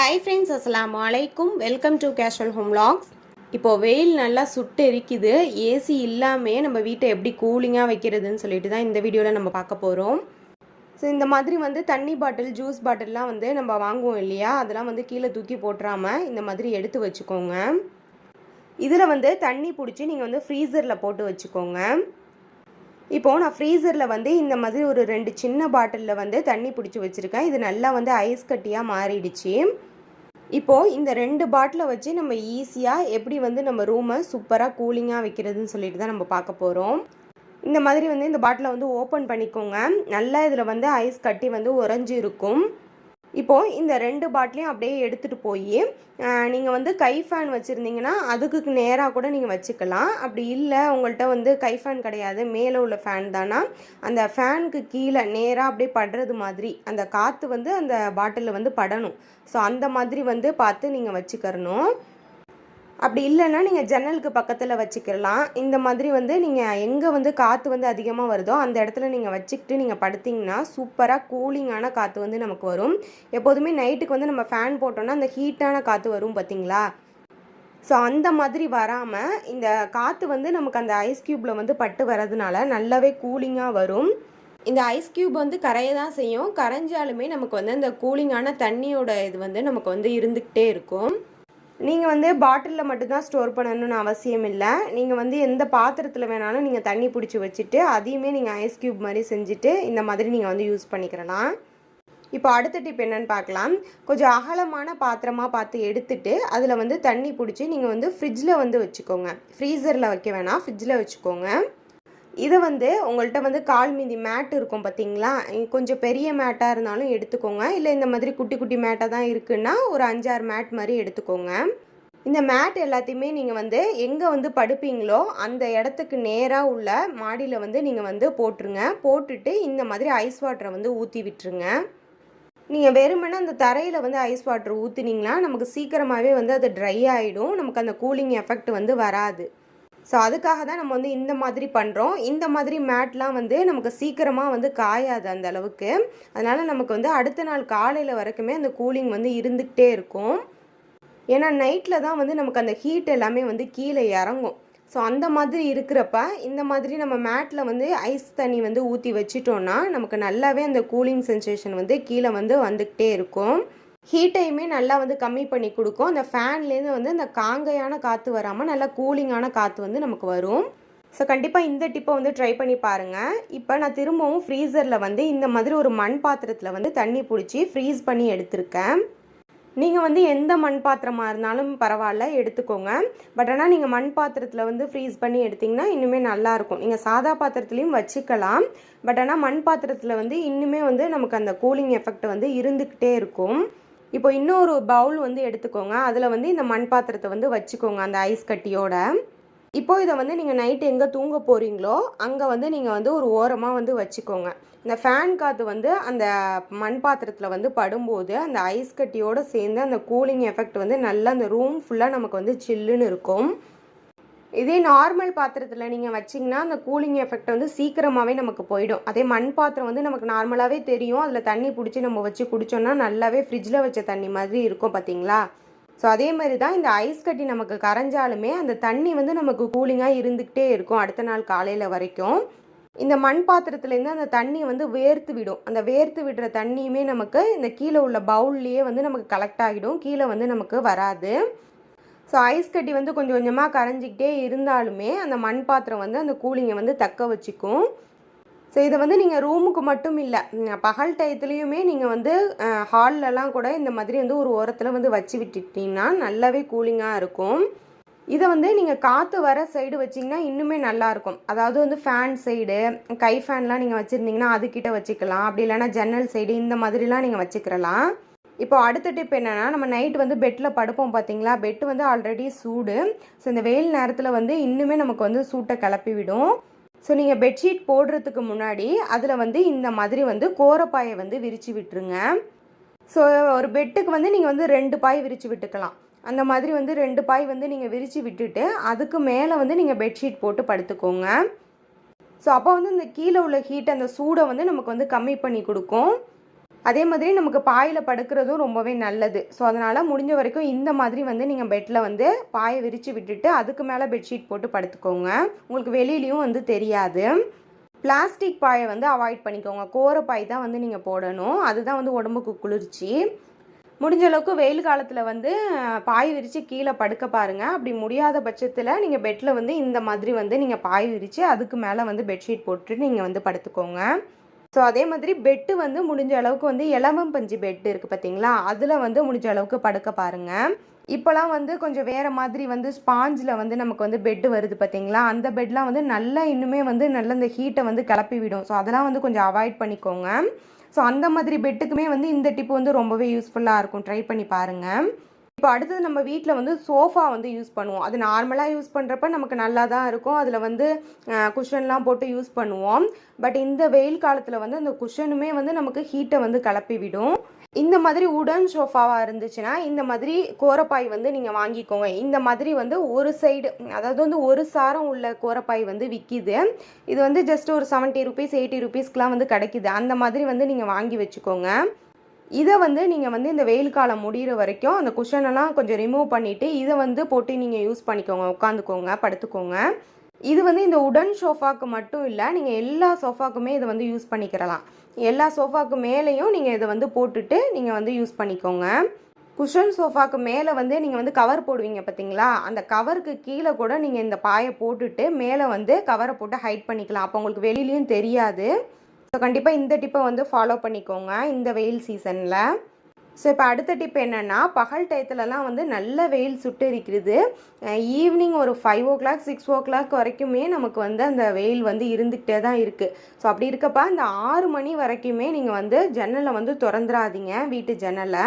Hi friends அஸ்லாம் வலைக்கும் welcome to casual home logs இப்போது வெயில் நல்லா சுட்டு எரிக்குது. ஏசி இல்லாமல் நம்ம வீட்டை எப்படி கூலிங்காக வைக்கிறதுன்னு சொல்லிட்டு தான் இந்த வீடியோவில் நம்ம பார்க்க போகிறோம் ஸோ இந்த மாதிரி வந்து தண்ணி பாட்டில் ஜூஸ் பாட்டில்லாம் வந்து நம்ம வாங்குவோம் இல்லையா? அதெல்லாம் வந்து கீழே தூக்கி போட்டுறாமல் இந்த மாதிரி எடுத்து வச்சுக்கோங்க. இதில் வந்து தண்ணி பிடிச்சி நீங்கள் வந்து ஃப்ரீசரில் போட்டு வச்சுக்கோங்க. இப்போது நான் ஃப்ரீசரில் வந்து இந்த மாதிரி ஒரு ரெண்டு சின்ன பாட்டிலில் வந்து தண்ணி பிடிச்சி வச்சுருக்கேன். இது நல்லா வந்து ஐஸ் கட்டியாக மாறிடுச்சு. இப்போது இந்த ரெண்டு பாட்டிலை வச்சு நம்ம ஈஸியாக எப்படி வந்து நம்ம ரூமை சூப்பராக கூலிங்காக வைக்கிறதுன்னு சொல்லிட்டு தான் நம்ம பார்க்க போகிறோம் இந்த மாதிரி வந்து இந்த பாட்டிலை வந்து ஓப்பன் பண்ணிக்கோங்க. நல்லா இதில் வந்து ஐஸ் கட்டி வந்து உறைஞ்சி இருக்கும் இப்போது இந்த ரெண்டு பாட்டிலையும் அப்படியே எடுத்துகிட்டு போய் நீங்கள் வந்து கை ஃபேன் வச்சுருந்தீங்கன்னா அதுக்கு நேராக கூட நீங்கள் வச்சுக்கலாம். அப்படி இல்லை உங்கள்கிட்ட வந்து கை ஃபேன் கிடையாது மேலே உள்ள ஃபேன் தானா? அந்த ஃபேனுக்கு கீழே நேராக அப்படியே படுறது மாதிரி அந்த காற்று வந்து அந்த பாட்டிலில் வந்து படணும். ஸோ அந்த மாதிரி வந்து பார்த்து நீங்கள் வச்சுக்கிறணும். அப்படி இல்லைன்னா நீங்கள் ஜன்னலுக்கு பக்கத்தில் வச்சுக்கலாம். இந்த மாதிரி வந்து நீங்கள் எங்கே வந்து காற்று வந்து அதிகமாக வருதோ அந்த இடத்துல நீங்கள் வச்சுக்கிட்டு நீங்கள் படுத்திங்கன்னா சூப்பராக கூலிங்கான காற்று வந்து நமக்கு வரும். எப்போதுமே நைட்டுக்கு வந்து நம்ம ஃபேன் போட்டோன்னா அந்த ஹீட்டான காற்று வரும் பார்த்தீங்களா ஸோ அந்த மாதிரி வராமல் இந்த காற்று வந்து நமக்கு அந்த ஐஸ் க்யூப்பில் வந்து பட்டு வரதுனால நல்லாவே கூலிங்காக வரும். இந்த ஐஸ் க்யூப் வந்து கரைய தான் செய்யும். கரைஞ்சாலுமே நமக்கு வந்து அந்த கூலிங்கான தண்ணியோட இது வந்து நமக்கு வந்து இருந்துக்கிட்டே இருக்கும். நீங்கள் வந்து பாட்டிலில் மட்டும்தான் ஸ்டோர் பண்ணணும்னு அவசியம் இல்லை. நீங்கள் வந்து எந்த பாத்திரத்தில் வேணாலும் நீங்கள் தண்ணி பிடிச்சி வச்சுட்டு அதையுமே நீங்கள் ஐஸ் க்யூப் மாதிரி செஞ்சுட்டு இந்த மாதிரி நீங்கள் வந்து யூஸ் பண்ணிக்கிறலாம். இப்போ அடுத்த டிப் என்னன்னு பார்க்கலாம். கொஞ்சம் அகலமான பாத்திரமாக பார்த்து எடுத்துட்டு அதில் வந்து தண்ணி பிடிச்சி நீங்கள் வந்து ஃப்ரிட்ஜில் வந்து வச்சுக்கோங்க. ஃப்ரீசரில் வைக்க வேணாம் ஃப்ரிட்ஜில் வச்சுக்கோங்க. இதை வந்து உங்கள்கிட்ட வந்து கால் மீதி மேட் இருக்கும் பார்த்தீங்களா? கொஞ்சம் பெரிய மேட்டாக இருந்தாலும் எடுத்துக்கோங்க. இல்லை இந்த மாதிரி குட்டி குட்டி மேட்டாக தான் இருக்குன்னா ஒரு அஞ்சாறு மேட் மாதிரி எடுத்துக்கோங்க. இந்த மேட் எல்லாத்தையுமே நீங்கள் வந்து எங்கே வந்து படுப்பீங்களோ அந்த இடத்துக்கு நேராக உள்ள மாடியில் வந்து நீங்கள் வந்து போட்டுருங்க. போட்டுட்டு இந்த மாதிரி ஐஸ் வாட்டரை வந்து ஊற்றி விட்டுருங்க. நீங்கள் வெறுமனே அந்த தரையில் வந்து ஐஸ் வாட்டர் ஊற்றுனீங்கன்னா நமக்கு சீக்கிரமாகவே வந்து அது ட்ரை ஆகிடும் நமக்கு அந்த கூலிங் எஃபெக்ட் வந்து வராது. ஸோ அதுக்காக தான் நம்ம வந்து இந்த மாதிரி பண்ணுறோம் இந்த மாதிரி மேட்லாம் வந்து நமக்கு சீக்கிரமாக வந்து காயாது அந்த அளவுக்கு. அதனால் நமக்கு வந்து அடுத்த நாள் காலையில் வரைக்குமே அந்த கூலிங் வந்து இருந்துக்கிட்டே இருக்கும். ஏன்னா நைட்டில் தான் வந்து நமக்கு அந்த ஹீட் எல்லாமே வந்து கீழே இறங்கும். ஸோ அந்த மாதிரி இருக்கிறப்ப இந்த மாதிரி நம்ம மேட்டில் வந்து ஐஸ் தண்ணி வந்து ஊற்றி வச்சிட்டோன்னா நமக்கு நல்லாவே அந்த கூலிங் சென்சேஷன் வந்து கீழே வந்து வந்துக்கிட்டே இருக்கும். ஹீட்டையுமே நல்லா வந்து கம்மி பண்ணி கொடுக்கும். அந்த ஃபேன்லேருந்து வந்து அந்த காங்கையான காற்று வராமல் நல்லா கூலிங்கான காற்று வந்து நமக்கு வரும். ஸோ கண்டிப்பாக இந்த டிப்பை வந்து ட்ரை பண்ணி பாருங்கள் இப்போ நான் திரும்பவும் ஃப்ரீசரில் வந்து இந்த மாதிரி ஒரு மண் பாத்திரத்தில் வந்து தண்ணி பிடிச்சி ஃப்ரீஸ் பண்ணி எடுத்திருக்கேன். நீங்கள் வந்து எந்த மண் பாத்திரமாக இருந்தாலும் பரவாயில்ல எடுத்துக்கோங்க. பட் ஆனால் நீங்கள் மண் பாத்திரத்தில் வந்து ஃப்ரீஸ் பண்ணி எடுத்திங்கன்னா இன்னுமே நல்லாயிருக்கும் நீங்கள் சாதா பாத்திரத்துலேயும் வச்சுக்கலாம். பட் ஆனால் மண் பாத்திரத்தில் வந்து இன்னுமே வந்து நமக்கு அந்த கூலிங் எஃபெக்ட் வந்து இருந்துக்கிட்டே இருக்கும். இப்போ இன்னொரு பவுல் வந்து எடுத்துக்கோங்க. அதில் வந்து இந்த மண் பாத்திரத்தை வந்து வச்சுக்கோங்க அந்த ஐஸ் கட்டியோட. இப்போ இதை வந்து நீங்கள் நைட்டு எங்கே தூங்க போகிறீங்களோ அங்கே வந்து நீங்கள் வந்து ஒரு ஓரமாக வந்து வச்சுக்கோங்க. இந்த ஃபேன் காற்று வந்து அந்த மண் பாத்திரத்தில் வந்து படும்போது அந்த ஐஸ் கட்டியோடு சேர்ந்து அந்த கூலிங் எஃபெக்ட் வந்து நல்லா அந்த ரூம் ஃபுல்லாக நமக்கு வந்து சில்லுன்னு இருக்கும். இதே நார்மல் பாத்திரத்தில் நீங்கள் வச்சிங்கன்னா அந்த கூலிங் எஃபெக்ட் வந்து சீக்கிரமாகவே நமக்கு போயிடும். அதே மண் பாத்திரம் வந்து நமக்கு நார்மலாகவே தெரியும். அதில் தண்ணி பிடிச்சி நம்ம வச்சு குடித்தோன்னா நல்லாவே ஃப்ரிட்ஜில் வச்ச தண்ணி மாதிரி இருக்கும் பார்த்தீங்களா ஸோ அதே மாதிரி தான் இந்த ஐஸ் கட்டி நமக்கு கரைஞ்சாலுமே அந்த தண்ணி வந்து நமக்கு கூலிங்காக இருந்துக்கிட்டே இருக்கும் அடுத்த நாள் காலையில் வரைக்கும். இந்த மண் பாத்திரத்துலேருந்து அந்த தண்ணி வந்து வேர்த்து விடும். அந்த வேர்த்து விடுற தண்ணியுமே நமக்கு இந்த கீழே உள்ள பவுல்லையே வந்து நமக்கு கலெக்ட் ஆகிடும். கீழே வந்து நமக்கு வராது. ஸோ ஐஸ் கட்டி வந்து கொஞ்சம் கொஞ்சமாக கரைஞ்சிக்கிட்டே இருந்தாலுமே அந்த மண் பாத்திரம் வந்து அந்த கூலிங்கை வந்து தக்க வச்சுக்கும். ஸோ இதை வந்து நீங்கள் ரூமுக்கு மட்டும் இல்லை பகல் டயத்துலேயுமே நீங்கள் வந்து ஹால்லலாம் கூட இந்த மாதிரி வந்து ஒரு ஓரத்தில் வந்து வச்சு விட்டுட்டிங்கன்னா நல்லாவே கூலிங்காக இருக்கும். இதை வந்து நீங்கள் காற்று வர சைடு வச்சிங்கன்னா இன்னுமே நல்லாயிருக்கும் அதாவது வந்து ஃபேன் சைடு கை ஃபேன்லாம் நீங்கள் வச்சுருந்தீங்கன்னா அதுக்கிட்ட வச்சுக்கலாம். அப்படி இல்லைன்னா ஜன்னல் சைடு இந்த மாதிரிலாம் நீங்கள் வச்சுக்கிறலாம். இப்போ அடுத்த டிப் என்னென்னா நம்ம நைட் வந்து பெட்டில் படுப்போம் பார்த்தீங்களா பெட்டு வந்து ஆல்ரெடி சூடு. ஸோ இந்த வெயில் நேரத்தில் வந்து இன்னுமே நமக்கு வந்து சூட்டை கிளப்பி விடும். ஸோ நீங்கள் பெட்ஷீட் போடுறதுக்கு முன்னாடி அதில் வந்து இந்த மாதிரி வந்து கோரப்பாயை வந்து விரித்து விட்டுருங்க. ஸோ ஒரு பெட்டுக்கு வந்து நீங்கள் வந்து ரெண்டு பாய் விரித்து விட்டுக்கலாம். அந்த மாதிரி வந்து ரெண்டு பாய் வந்து நீங்கள் விரித்து விட்டுட்டு அதுக்கு மேலே வந்து நீங்கள் பெட்ஷீட் போட்டு படுத்துக்கோங்க. ஸோ அப்போ வந்து இந்த கீழே உள்ள ஹீட் அந்த சூடை வந்து நமக்கு வந்து கம்மி பண்ணி கொடுக்கும். அதே மாதிரி நமக்கு பாயில் படுக்கிறதும் ரொம்பவே நல்லது. ஸோ அதனால் முடிஞ்ச வரைக்கும் இந்த மாதிரி வந்து நீங்கள் பெட்டில் வந்து பாயை விரித்து விட்டுட்டு அதுக்கு மேலே பெட்ஷீட் போட்டு படுத்துக்கோங்க. உங்களுக்கு வெளியிலையும் வந்து தெரியாது. பிளாஸ்டிக் பாயை வந்து அவாய்ட் பண்ணிக்கோங்க. கோரை பாய் தான் வந்து நீங்கள் போடணும். அதுதான் வந்து உடம்புக்கு குளிர்ச்சி. முடிஞ்ச அளவுக்கு வெயில் காலத்தில் வந்து பாய் விரித்து கீழே படுக்க பாருங்கள் அப்படி முடியாத பட்சத்தில் நீங்கள் பெட்டில் வந்து இந்த மாதிரி வந்து நீங்கள் பாய் விரித்து அதுக்கு மேலே வந்து பெட்ஷீட் போட்டு நீங்கள் வந்து படுத்துக்கோங்க. ஸோ அதே மாதிரி பெட்டு வந்து முடிஞ்ச அளவுக்கு வந்து இலவம் பஞ்சு பெட் இருக்குது பார்த்தீங்களா அதில் வந்து முடிஞ்ச அளவுக்கு படுக்க பாருங்கள் இப்போலாம் வந்து கொஞ்சம் வேறு மாதிரி வந்து ஸ்பாஞ்சில் வந்து நமக்கு வந்து பெட்டு வருது பார்த்தீங்களா அந்த பெட்லாம் வந்து நல்லா இன்னுமே வந்து நல்ல இந்த ஹீட்டை வந்து கிளப்பி விடும் ஸோ அதெல்லாம் வந்து கொஞ்சம் அவாய்ட் பண்ணிக்கோங்க. ஸோ அந்த மாதிரி பெட்டுக்குமே வந்து இந்த டிப்பு வந்து ரொம்பவே யூஸ்ஃபுல்லாக இருக்கும். ட்ரை பண்ணி பாருங்கள் இப்போ அடுத்தது நம்ம வீட்டில் வந்து சோஃபா வந்து யூஸ் பண்ணுவோம். அது நார்மலாக யூஸ் பண்ணுறப்ப நமக்கு நல்லா தான் இருக்கும். அதில் வந்து குஷன்லாம் போட்டு யூஸ் பண்ணுவோம். பட் இந்த வெயில் காலத்தில் வந்து அந்த குஷனுமே வந்து நமக்கு ஹீட்டை வந்து கிளப்பி விடும் இந்த மாதிரி உடன் சோஃபாவாக இருந்துச்சுன்னா இந்த மாதிரி கோரப்பாய் வந்து நீங்கள் வாங்கிக்கோங்க. இந்த மாதிரி வந்து ஒரு சைடு அதாவது வந்து ஒரு சாரம் உள்ள கோரப்பாய் வந்து விற்கிது இது வந்து ஜஸ்ட் ஒரு செவன்ட்டி ருபீஸ் எயிட்டி ருபீஸ்க்குலாம் வந்து கிடைக்குது. அந்த மாதிரி வந்து நீங்கள் வாங்கி வச்சுக்கோங்க. இதை வந்து நீங்கள் வந்து இந்த வெயில் காலம் முடிகிற வரைக்கும் அந்த குஷனெல்லாம் கொஞ்சம் ரிமூவ் பண்ணிவிட்டு இதை வந்து போட்டு நீங்கள் யூஸ் பண்ணிக்கோங்க உட்காந்துக்கோங்க படுத்துக்கோங்க. இது வந்து இந்த உடன் சோஃபாக்கு மட்டும் இல்லை நீங்கள் எல்லா சோஃபாக்குமே இதை வந்து யூஸ் பண்ணிக்கிறலாம். எல்லா சோஃபாக்கு மேலேயும் நீங்கள் இதை வந்து போட்டுட்டு நீங்கள் வந்து யூஸ் பண்ணிக்கோங்க. குஷன் சோஃபாக்கு மேலே வந்து நீங்கள் வந்து கவர் போடுவீங்க பார்த்தீங்களா அந்த கவருக்கு கீழே கூட நீங்கள் இந்த பாயை போட்டுட்டு மேலே வந்து கவரை போட்டு ஹைட் பண்ணிக்கலாம். அப்போ உங்களுக்கு வெளியிலையும் தெரியாது. ஸோ கண்டிப்பாக இந்த டிப்பை வந்து ஃபாலோ பண்ணிக்கோங்க இந்த வெயில் சீசனில் ஸோ இப்போ அடுத்த டிப் என்னென்னா பகல் டயத்துலலாம் வந்து நல்ல வெயில் சுட்டு இருக்கிறது ஈவினிங் ஒரு five o'clock six o'clock வரைக்குமே நமக்கு வந்து அந்த வெயில் வந்து இருந்துக்கிட்டே தான் இருக்குது ஸோ அப்படி இருக்கப்ப அந்த ஆறு மணி வரைக்குமே நீங்கள் வந்து ஜன்னலை வந்து திறந்துடாதீங்க வீட்டு ஜன்னலை.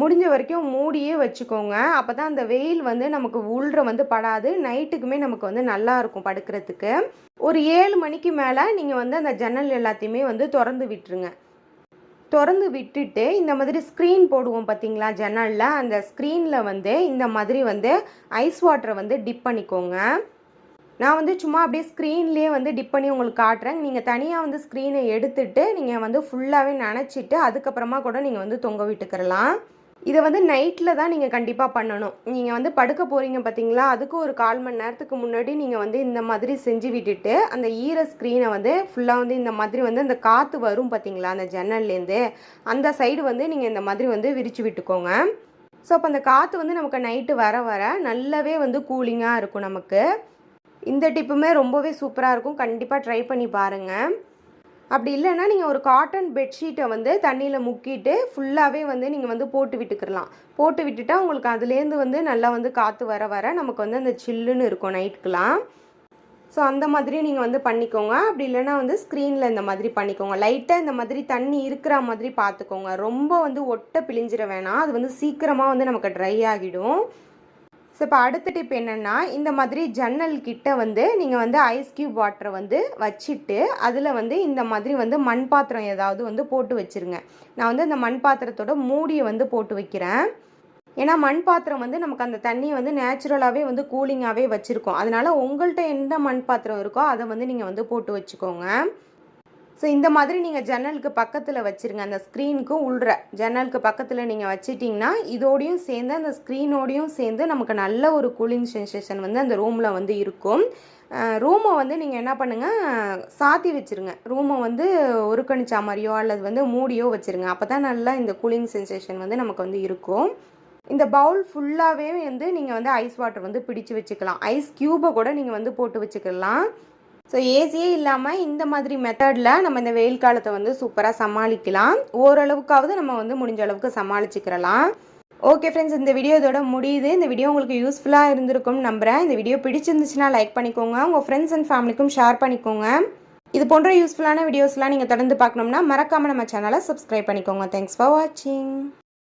முடிஞ்ச வரைக்கும் மூடியே வச்சுக்கோங்க. அப்போ தான் அந்த வெயில் வந்து நமக்கு உள்ற வந்து படாது. நைட்டுக்குமே நமக்கு வந்து நல்லா இருக்கும் படுக்கிறதுக்கு. ஒரு ஏழு மணிக்கு மேலே நீங்கள் வந்து அந்த ஜன்னல் எல்லாத்தையுமே வந்து திறந்து விட்டுருங்க. திறந்து விட்டுட்டு இந்த மாதிரி ஸ்க்ரீன் போடுவோம் பார்த்தீங்களா ஜன்னலில். அந்த ஸ்க்ரீனில் வந்து இந்த மாதிரி வந்து ஐஸ் வாட்டரை வந்து டிப் பண்ணிக்கோங்க. நான் வந்து சும்மா அப்படியே ஸ்க்ரீன்லேயே வந்து டிப் பண்ணி உங்களுக்கு காட்டுறேன். நீங்கள் தனியாக வந்து ஸ்க்ரீனை எடுத்துட்டு நீங்கள் வந்து ஃபுல்லாகவே நினச்சிட்டு அதுக்கப்புறமா கூட நீங்கள் வந்து தொங்க விட்டுக்கிறலாம். இதை வந்து நைட்டில் தான் நீங்கள் கண்டிப்பாக பண்ணணும். நீங்கள் வந்து படுக்க போகிறீங்க பார்த்தீங்களா அதுக்கு ஒரு கால் மணி நேரத்துக்கு முன்னாடி நீங்கள் வந்து இந்த மாதிரி செஞ்சு விட்டுட்டு அந்த ஈர ஸ்க்ரீனை வந்து ஃபுல்லாக வந்து இந்த மாதிரி வந்து அந்த காற்று வரும் பார்த்தீங்களா அந்த ஜன்னல்லேருந்து அந்த சைடு வந்து நீங்கள் இந்த மாதிரி வந்து விரித்து விட்டுக்கோங்க. ஸோ அப்போ அந்த காற்று வந்து நமக்கு நைட்டு வர வர நல்லாவே வந்து கூலிங்காக இருக்கும் நமக்கு. இந்த டிப்புமே ரொம்பவே சூப்பராக இருக்கும். கண்டிப்பாக ட்ரை பண்ணி பாருங்கள் அப்படி இல்லைன்னா நீங்கள் ஒரு காட்டன் பெட்ஷீட்டை வந்து தண்ணியில் முக்கிட்டு ஃபுல்லாகவே வந்து நீங்கள் வந்து போட்டு விட்டுக்கிறலாம் போட்டு விட்டுட்டா உங்களுக்கு அதுலேருந்து வந்து நல்லா வந்து காற்று வர வர நமக்கு வந்து அந்த சில்லுன்னு இருக்கும் நைட்டுக்கெலாம் ஸோ அந்த மாதிரி நீங்கள் வந்து பண்ணிக்கோங்க. அப்படி இல்லைன்னா வந்து ஸ்க்ரீனில் இந்த மாதிரி பண்ணிக்கோங்க. லைட்டாக இந்த மாதிரி தண்ணி இருக்கிற மாதிரி பார்த்துக்கோங்க. ரொம்ப வந்து ஒட்டை பிழிஞ்சிட வேணாம். அது வந்து சீக்கிரமாக வந்து நமக்கு ட்ரை ஆகிடும். ஸோ இப்போ அடுத்த டிப் என்னென்னா இந்த மாதிரி ஜன்னல் கிட்ட வந்து நீங்கள் வந்து ஐஸ் கியூப் வாட்டரை வந்து வச்சுட்டு அதில் வந்து இந்த மாதிரி வந்து மண் பாத்திரம் ஏதாவது வந்து போட்டு வச்சுருங்க. நான் வந்து அந்த மண் பாத்திரத்தோட மூடியை வந்து போட்டு வைக்கிறேன். ஏன்னா மண் பாத்திரம் வந்து நமக்கு அந்த தண்ணியை வந்து நேச்சுரலாகவே வந்து கூலிங்காகவே வச்சுருக்கோம். அதனால் உங்கள்கிட்ட எந்த மண் பாத்திரம் இருக்கோ அதை வந்து நீங்கள் வந்து போட்டு வச்சுக்கோங்க. ஸோ இந்த மாதிரி நீங்கள் ஜன்னலுக்கு பக்கத்தில் வச்சுருங்க. அந்த ஸ்க்ரீனுக்கும் உள்ற ஜன்னலுக்கு பக்கத்தில் நீங்கள் வச்சிட்டிங்கன்னா இதோடையும் சேர்ந்து அந்த ஸ்க்ரீனோடையும் சேர்ந்து நமக்கு நல்ல ஒரு கூலிங் சென்சேஷன் வந்து அந்த ரூமில் வந்து இருக்கும். ரூமை வந்து நீங்கள் என்ன பண்ணுங்கள் சாத்தி வச்சுருங்க. ரூமை வந்து ஒரு கணிச்சா மாதிரியோ அல்லது வந்து மூடியோ வச்சுருங்க. அப்போ தான் நல்லா இந்த கூலிங் சென்சேஷன் வந்து நமக்கு வந்து இருக்கும். இந்த பவுல் ஃபுல்லாகவே வந்து நீங்கள் வந்து ஐஸ் வாட்டர் வந்து பிடிச்சு வச்சுக்கலாம். ஐஸ் க்யூபை கூட நீங்கள் வந்து போட்டு வச்சுக்கலாம். ஸோ ஏசியே இல்லாமல் இந்த மாதிரி மெத்தடில் நம்ம இந்த வெயில் காலத்தை வந்து சூப்பராக சமாளிக்கலாம். ஓரளவுக்காவது நம்ம வந்து முடிஞ்ச அளவுக்கு சமாளிச்சுக்கிறலாம். ஓகே ஃப்ரெண்ட்ஸ் இந்த வீடியோ இதோட முடியுது. இந்த வீடியோ உங்களுக்கு யூஸ்ஃபுல்லாக இருந்திருக்கும்னு நம்புகிறேன் இந்த வீடியோ பிடிச்சிருந்துச்சுன்னா லைக் பண்ணிக்கோங்க. உங்கள் ஃப்ரெண்ட்ஸ் அண்ட் ஃபேமிலிக்கும் ஷேர் பண்ணிக்கோங்க. இது போன்ற யூஸ்ஃபுல்லான வீடியோஸ்லாம் நீங்கள் தொடர்ந்து பார்க்கணும்னா மறக்காமல் நம்ம சேனலை சப்ஸ்கிரைப் பண்ணிக்கோங்க. தேங்க்ஸ் ஃபார் வாட்சிங்